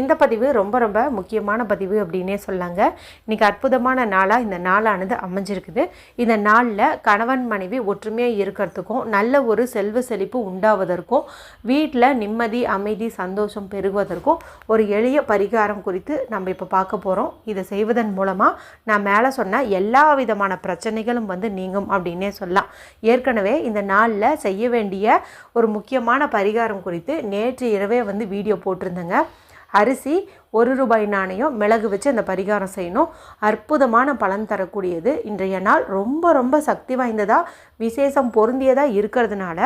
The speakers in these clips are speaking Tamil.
இந்த பதிவு ரொம்ப ரொம்ப முக்கியமான பதிவு அப்படின்னே சொல்லாங்க. இன்றைக்கி அற்புதமான நாளாக இந்த நாளானது அமைஞ்சிருக்குது. இந்த நாளில் கணவன் மனைவி ஒற்றுமையாக இருக்கிறதுக்கும் நல்ல ஒரு செல்வ செழிப்பு உண்டாவதற்கும் வீட்டில் நிம்மதி அமைதி சந்தோஷம் பெருகுவதற்கும் ஒரு எளிய பரிகாரம் குறித்து நம்ம இப்போ பார்க்க போகிறோம் இதை செய்வதன் மூலமாக நான் மேலே சொன்ன எல்லா விதமான பிரச்சனைகளும் வந்து நீங்கும் அப்படின்னே சொல்லலாம். ஏற்கனவே இந்த நாளில் செய்ய வேண்டிய ஒரு முக்கியமான பரிகாரம் குறித்து நேற்று இரவே வந்து வீடியோ போட்டிருந்தேங்க. ಅರಿಸಿ ஒரு ரூபாய் நாணயம் மிளகு வச்சு அந்த பரிகாரம் செய்யணும். அற்புதமான பலன் தரக்கூடியது. இன்றைய நாள் ரொம்ப ரொம்ப சக்தி வாய்ந்ததாக விசேஷம் பொருந்தியதாக இருக்கிறதுனால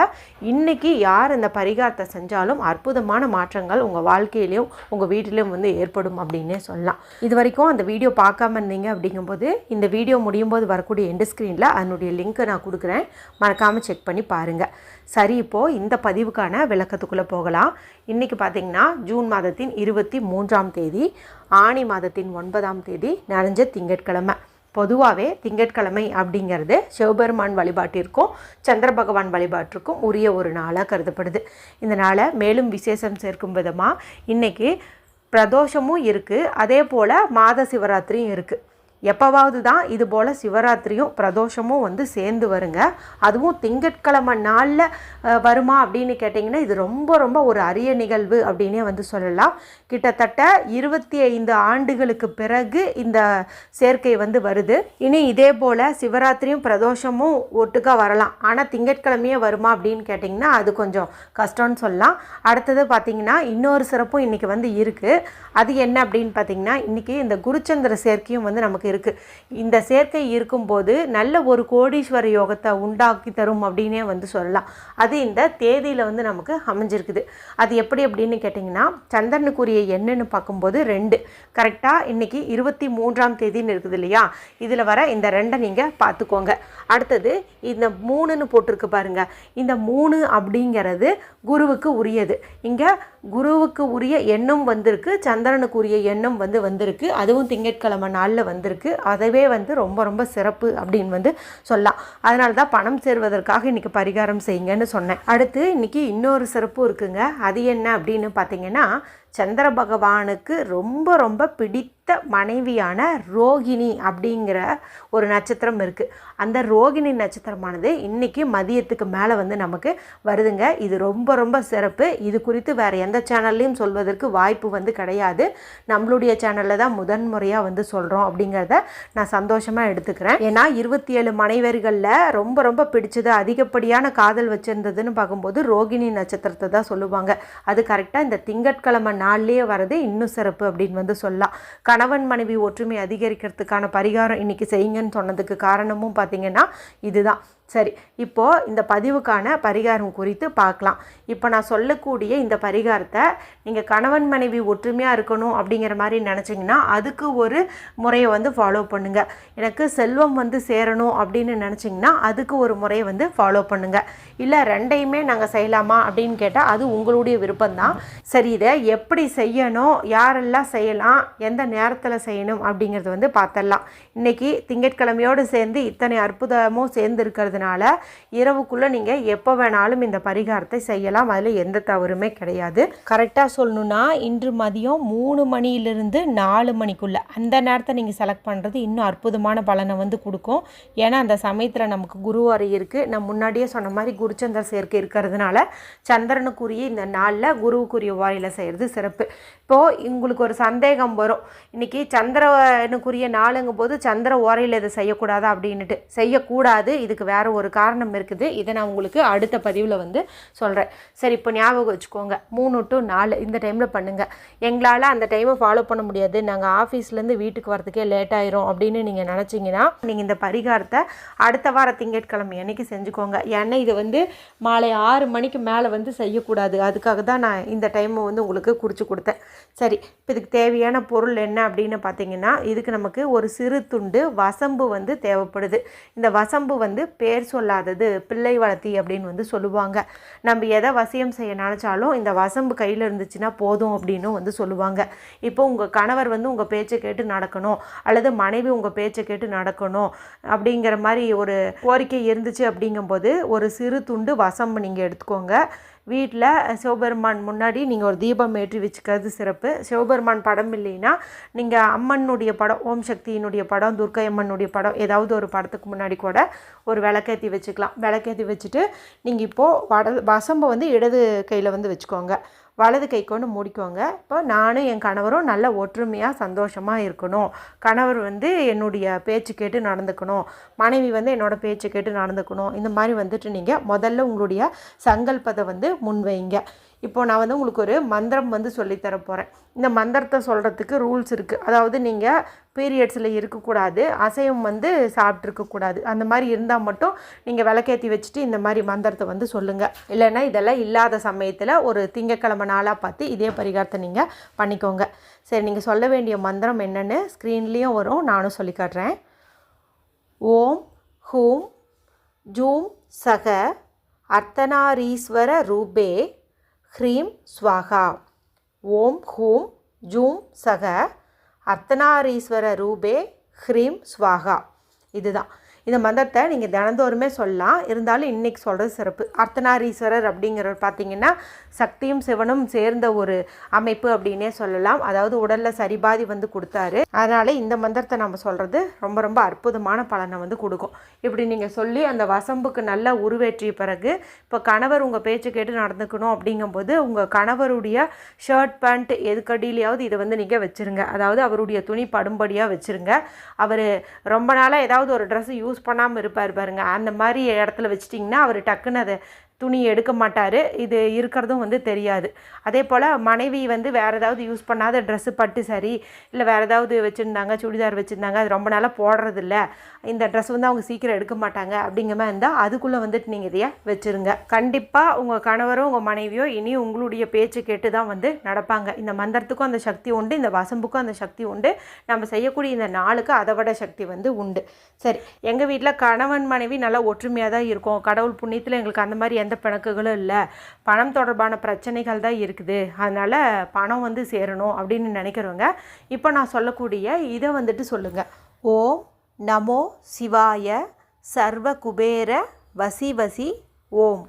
இன்றைக்கி யார் இந்த பரிகாரத்தை செஞ்சாலும் அற்புதமான மாற்றங்கள் உங்கள் வாழ்க்கையிலையும் உங்கள் வீட்டிலையும் வந்து ஏற்படும் அப்படின்னே சொல்லலாம். இது வரைக்கும் அந்த வீடியோ பார்க்காம இருந்தீங்க அப்படிங்கும்போது இந்த வீடியோ முடியும் போது வரக்கூடிய எண்டு ஸ்க்ரீனில் அதனுடைய லிங்க்கை நான் கொடுக்குறேன். மறக்காமல் செக் பண்ணி பாருங்கள் சரி இப்போது இந்த பதிவுக்கான விளக்கத்துக்குள்ளே போகலாம். இன்றைக்கி பார்த்திங்கன்னா ஜூன் மாதத்தின் இருபத்தி மூன்றாம் தேதி ஆணி மாதத்தின் ஒன்பதாம் தேதி நிறைஞ்ச திங்கட்கிழமை. பொதுவாகவே திங்கட்கிழமை அப்படிங்கிறது சிவபெருமான் வழிபாட்டிற்கும் சந்திர பகவான் வழிபாட்டிற்கும் உரிய ஒரு நாளாக கருதப்படுது. இந்த நாளை மேலும் விசேஷம் சேர்க்கும் விதமாக இன்றைக்கி பிரதோஷமும் இருக்குது அதே போல் மாத சிவராத்திரியும் இருக்குது எப்போவாவது தான் இது போல் சிவராத்திரியும் பிரதோஷமும் வந்து சேர்ந்து வருங்க. அதுவும் திங்கட்கிழமை நாளில் வருமா அப்படின்னு கேட்டிங்கன்னா இது ரொம்ப ரொம்ப ஒரு அரிய நிகழ்வு அப்படின்னே வந்து சொல்லலாம். கிட்டத்தட்ட இருபத்தி ஐந்து ஆண்டுகளுக்கு பிறகு இந்த சேர்க்கை வந்து வருது. இனி இதே போல் சிவராத்திரியும் பிரதோஷமும் ஒட்டுக்காக வரலாம். ஆனால் திங்கட்கிழமையே வருமா அப்படின்னு கேட்டிங்கன்னா அது கொஞ்சம் கஷ்டம்னு சொல்லலாம். அடுத்தது பார்த்திங்கன்னா இன்னொரு சிறப்பும் இன்றைக்கி வந்து இருக்குது அது என்ன அப்படின்னு பார்த்திங்கன்னா இன்றைக்கி இந்த குருச்சந்திர சேர்க்கையும் வந்து நமக்கு இருக்குது இந்த சேர்க்கை இருக்கும்போது நல்ல ஒரு கோடீஸ்வர யோகத்தை உண்டாக்கி தரும் அப்படின்னே வந்து சொல்லலாம். அது இந்த தேதியில் வந்து நமக்கு அமைஞ்சிருக்குது. அது எப்படி அப்படின்னு கேட்டிங்கன்னா சந்திரனுக்குரிய எண்ணுன்னு பார்க்கும்போது ரெண்டு. கரெக்டாக இன்றைக்கி இருபத்தி மூன்றாம் தேதின்னு இருக்குது இல்லையா? இதில் வர இந்த ரெண்டை நீங்கள் பார்த்துக்கோங்க. அடுத்தது இந்த மூணுன்னு போட்டிருக்கு பாருங்கள் இந்த மூணு அப்படிங்கிறது குருவுக்கு உரியது. இங்கே குருவுக்கு உரிய எண்ணம் வந்திருக்கு சந்திரனுக்கு உரிய எண்ணம் வந்து வந்திருக்கு அதுவும் திங்கட்கிழமை நாளில் வந்திருக்கு. அதுவே வந்து ரொம்ப ரொம்ப சிறப்பு அப்படின்னு வந்து சொல்லலாம். அதனால தான் பணம் சேர்வதற்காக இன்றைக்கி பரிகாரம் செய்யுங்கன்னு சொன்னேன். அடுத்து இன்றைக்கி இன்னொரு சிறப்பு இருக்குங்க. அது என்ன அப்படின்னு பார்த்தீங்கன்னா சந்திர பகவானுக்கு ரொம்ப ரொம்ப பிடித்த மனைவியான ரோகிணி அப்படிங்கிற ஒரு நட்சத்திரம் இருக்குது அந்த ரோகிணி நட்சத்திரமானது இன்றைக்கி மதியத்துக்கு மேலே வந்து நமக்கு வருதுங்க. இது ரொம்ப ரொம்ப சிறப்பு. இது குறித்து வேறு எந்த சேனல்லையும் சொல்வதற்கு வாய்ப்பு வந்து கிடையாது. நம்மளுடைய சேனலில் தான் முதன்முறையாக வந்து சொல்கிறோம் அப்படிங்கிறத நான் சந்தோஷமாக எடுத்துக்கிறேன். ஏன்னா இருபத்தி ஏழு மனைவர்களில் ரொம்ப ரொம்ப பிடிச்சது அதிகப்படியான காதல் வச்சுருந்ததுன்னு பார்க்கும்போது ரோகிணி நட்சத்திரத்தை தான் சொல்லுவாங்க. அது கரெக்டாக இந்த திங்கட்கிழமை நாள்லேயே வரது இன்னும் சிறப்பு அப்படின்னு வந்து சொல்லலாம். கணவன் மனைவி ஒற்றுமை அதிகரிக்கிறதுக்கான பரிகாரம் இன்றைக்கி செய்யுங்கன்னு சொன்னதுக்கு காரணமும் பார்த்தீங்கன்னா இதுதான். சரி இப்போது இந்த பதிவுக்கான பரிகாரம் குறித்து பார்க்கலாம். இப்போ நான் சொல்லக்கூடிய இந்த பரிகாரத்தை நீங்கள் கணவன் மனைவி ஒற்றுமையாக இருக்கணும் அப்படிங்கிற மாதிரி நினச்சிங்கன்னா அதுக்கு ஒரு முறையை வந்து ஃபாலோ பண்ணுங்கள் எனக்கு செல்வம் வந்து சேரணும் அப்படின்னு நினச்சிங்கன்னா அதுக்கு ஒரு முறையை வந்து ஃபாலோ பண்ணுங்கள் இல்லை ரெண்டையுமே நாங்கள் செய்யலாமா அப்படின்னு கேட்டால் அது உங்களுடைய விருப்பம்தான். சரி இதை எப்படி செய்யணும் யாரெல்லாம் செய்யலாம் எந்த நேரத்தில் செய்யணும் அப்படிங்கிறது வந்து பார்த்துடலாம். இன்றைக்கி திங்கட்கிழமையோடு சேர்ந்து இத்தனை அற்புதமும் சேர்ந்து இருக்கிறதுனால இரவுக்குள்ளே நீங்கள் எப்போ வேணாலும் இந்த பரிகாரத்தை செய்யலாம். அதில் எந்த தவறுமே கிடையாது. கரெக்டாக சொல்லணுன்னா இன்று மதியம் மூணு மணியிலிருந்து நாலு மணிக்குள்ளே அந்த நேரத்தை நீங்கள் செலக்ட் பண்ணுறது இன்னும் அற்புதமான பலனை வந்து கொடுக்கும். ஏன்னா அந்த சமயத்தில் நமக்கு குருவாரி இருக்குது நான் முன்னாடியே சொன்ன மாதிரி குருச்சந்திர சேர்க்கை இருக்கிறதுனால சந்திரனுக்குரிய இந்த நாளில் குருவுக்குரிய வாரியில் செய்கிறது சிறப்பு. இப்போது உங்களுக்கு ஒரு சந்தேகம் வரும். இன்றைக்கி சந்திரனுக்குரிய நாளுங்கும் போது சந்திர ஓரையில் இதை செய்யக்கூடாது அப்படின்னுட்டு. செய்யக்கூடாது. இதுக்கு வேறு ஒரு காரணம் இருக்குது. இதை நான் உங்களுக்கு அடுத்த பதிவில் வந்து சொல்கிறேன் சரி இப்போ ஞாபகம் வச்சுக்கோங்க. மூணு டு நாலு இந்த டைமில் பண்ணுங்கள் எங்களால் அந்த டைமை ஃபாலோ பண்ண முடியாது. நாங்கள் ஆஃபீஸ்லேருந்து வீட்டுக்கு வரதுக்கே லேட் ஆயிரும் அப்படின்னு நீங்கள் நினச்சிங்கன்னா நீங்கள் இந்த பரிகாரத்தை அடுத்த வார திங்கட்கிழமை அன்னைக்கு செஞ்சுக்கோங்க. ஏன்னா இது வந்து மாலை ஆறு மணிக்கு மேலே வந்து செய்யக்கூடாது. அதுக்காக தான் நான் இந்த டைமை வந்து உங்களுக்கு குறித்து கொடுத்தேன். சரி இப்போ இதுக்கு தேவையான பொருள் என்ன அப்படின்னு பார்த்தீங்கன்னா இதுக்கு நமக்கு ஒரு சிறு துண்டு வசம்பு வந்து தேவைப்படுது. இந்த வசம்பு வந்து பே பேர் சொல்லாதது பிள்ளை வளர்த்தி அப்படின்னு வந்து சொல்லுவாங்க. நம்ம எதை வசியம் செய்ய நினச்சாலும் இந்த வசம்பு கையில் இருந்துச்சுன்னா போதும் அப்படின்னும் வந்து சொல்லுவாங்க. இப்போ உங்கள் கணவர் வந்து உங்கள் பேச்சை கேட்டு நடக்கணும் அல்லது மனைவி உங்கள் பேச்சை கேட்டு நடக்கணும் அப்படிங்கிற மாதிரி ஒரு கோரிக்கை இருந்துச்சு அப்படிங்கும்போது ஒரு சிறு துண்டு வசம்பு நீங்கள் எடுத்துக்கோங்க. வீட்டில் சிவபெருமான் முன்னாடி நீங்கள் ஒரு தீபம் ஏற்றி வச்சுக்கிறது சிறப்பு. சிவபெருமான் படம் இல்லைன்னா நீங்கள் அம்மனுடைய படம் ஓம் சக்தியினுடைய படம் துர்க்கை அம்மனுடைய படம் ஏதாவது ஒரு படத்துக்கு முன்னாடி கூட ஒரு விளக்கேற்றி வச்சுக்கலாம். விளக்கேற்றி வச்சுட்டு நீங்கள் இப்போது வட வசம்பை வந்து இடது கையில் வந்து வச்சுக்கோங்க. வலது கை கொண்டு மூடிக்கோங்க. இப்போ நானும் என் கணவரும் நல்ல ஒற்றுமையாக சந்தோஷமாக இருக்கணும். கணவர் வந்து என்னுடைய பேச்சு கேட்டு நடந்துக்கணும். மனைவி வந்து என்னோட பேச்சு கேட்டு நடந்துக்கணும். இந்த மாதிரி வந்துட்டு நீங்கள் முதல்ல உங்களுடைய சங்கல்பத்தை வந்து முன்வைங்க. இப்போ நான் வந்து உங்களுக்கு ஒரு மந்திரம் வந்து சொல்லித்தர போகிறேன் இந்த மந்திரத்தை சொல்கிறதுக்கு ரூல்ஸ் இருக்குது அதாவது நீங்கள் பீரியட்ஸில் இருக்கக்கூடாது அசைவம் வந்து சாப்பிட்ருக்கக்கூடாது அந்த மாதிரி இருந்தால் மட்டும் நீங்கள் விளக்கேற்றி வச்சுட்டு இந்த மாதிரி மந்திரத்தை வந்து சொல்லுங்கள் இல்லைன்னா இதெல்லாம் இல்லாத சமயத்தில் ஒரு திங்கக்கிழமை நாளாக பார்த்து இதே பரிகாரத்தை நீங்கள் பண்ணிக்கோங்க. சரி நீங்கள் சொல்ல வேண்டிய மந்திரம் என்னென்னு ஸ்க்ரீன்லேயும் வரும். நானும் சொல்லி காட்டுறேன். ஓம் ஹூம் ஜூம் சக அர்த்தனாரீஸ்வர ரூபே ஹ்ரீம் ஸ்வாகா. ஓம் ஹூம் ஜூம் சக. அர்த்தனாரீஸ்வர ரூபே ஹ்ரீம் ஸ்வாகா. இதுதான். இந்த மந்திரத்தை நீங்கள் தினந்தோறுமே சொல்லலாம். இருந்தாலும் இன்றைக்கி சொல்கிறது சிறப்பு. அர்த்தநாரீஸ்வரர் அப்படிங்கிறவர் பார்த்தீங்கன்னா சக்தியும் சிவனும் சேர்ந்த ஒரு அமைப்பு அப்படின்னே சொல்லலாம். அதாவது உடலில் சரிபாதி வந்து கொடுத்தாரு. அதனால் இந்த மந்திரத்தை நம்ம சொல்கிறது ரொம்ப ரொம்ப அற்புதமான பலனை வந்து கொடுக்கும். இப்படி நீங்கள் சொல்லி அந்த வசம்புக்கு நல்லா உருவேற்றிய பிறகு இப்போ கணவர் உங்கள் பேச்சு கேட்டு நடந்துக்கணும் அப்படிங்கும்போது உங்கள் கணவருடைய ஷர்ட் பேண்ட் எதுக்கடியிலையாவது இதை வந்து நீங்கள் வச்சுருங்க. அதாவது அவருடைய துணி படும்படியாக வச்சுருங்க. அவர் ரொம்ப நாளாக ஏதாவது ஒரு ட்ரெஸ்ஸு யூஸ் பண்ணாமல் இருப்பார் பாருங்கள் அந்த மாதிரி இடத்துல வச்சிட்டிங்கன்னா அவர் டக்குன்னு அதை துணி எடுக்க மாட்டார். இது இருக்கிறதும் வந்து தெரியாது. அதே போல் மனைவி வந்து வேறு ஏதாவது யூஸ் பண்ணாத ட்ரெஸ்ஸு பட்டு சரி இல்லை வேறு ஏதாவது வச்சுருந்தாங்க சுடிதார் வச்சுருந்தாங்க அது ரொம்ப நாளாக போடுறதில்ல. இந்த ட்ரெஸ் வந்து அவங்க சீக்கிரம் எடுக்க மாட்டாங்க அப்படிங்கிற மாதிரி இருந்தால் அதுக்குள்ளே வந்துட்டு நீங்கள் இதையே வச்சுருங்க. கண்டிப்பாக உங்கள் கணவரோ உங்கள் மனைவியோ இனி உங்களுடைய பேச்சு கேட்டு தான் வந்து நடப்பாங்க. இந்த மந்திரத்துக்கும் அந்த சக்தி உண்டு இந்த வசம்புக்கும் அந்த சக்தி உண்டு. நம்ம செய்யக்கூடிய இந்த நாளுக்கு அதை விட சக்தி வந்து உண்டு. சரி எங்கள் வீட்டில் கணவன் மனைவி நல்லா ஒற்றுமையாக தான் இருக்கும். கடவுள் புண்ணியத்தில் எங்களுக்கு அந்த மாதிரி எந்த பிணக்குகளும் இல்லை. பணம் தொடர்பான பிரச்சனைகள் தான் இருக்குது. அதனால் பணம் வந்து சேரணும் அப்படின்னு நினைக்கிறவங்க இப்போ நான் சொல்லக்கூடிய இதை வந்துட்டு சொல்லுங்கள் ஓம் நமோ சிவாய சர்வ குபேர வசி வசி ஓம்.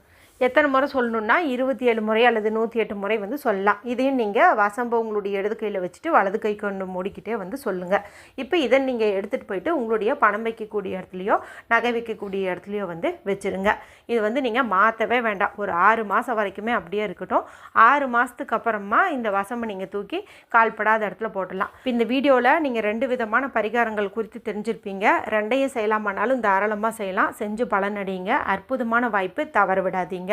எத்தனை முறை சொல்லணுன்னா இருபத்தி ஏழு முறை அல்லது நூற்றி எட்டு முறை வந்து சொல்லலாம். இதையும் நீங்கள் வசம்பு உங்களுடைய இடது கையில் வச்சுட்டு வலது கை கொண்டு மூடிக்கிட்டே வந்து சொல்லுங்கள் இப்போ இதை நீங்கள் எடுத்துகிட்டு போயிட்டு உங்களுடைய பணம் வைக்கக்கூடிய இடத்துலையோ நகை வைக்கக்கூடிய இடத்துலையோ வந்து வச்சுருங்க. இது வந்து நீங்கள் மாற்றவே வேண்டாம். ஒரு ஆறு மாதம் வரைக்குமே அப்படியே இருக்கட்டும். ஆறு மாதத்துக்கு அப்புறமா இந்த வசம்பை நீங்கள் தூக்கி கால்படாத இடத்துல போட்டுடலாம். இப்போ இந்த வீடியோவில் நீங்கள் ரெண்டு விதமான பரிகாரங்கள் குறித்து தெரிஞ்சிருப்பீங்க. ரெண்டையும் செய்யலாமானாலும் தாராளமாக செய்யலாம். செஞ்சு பலனடைங்க அற்புதமான வாய்ப்பு தவற விடாதீங்க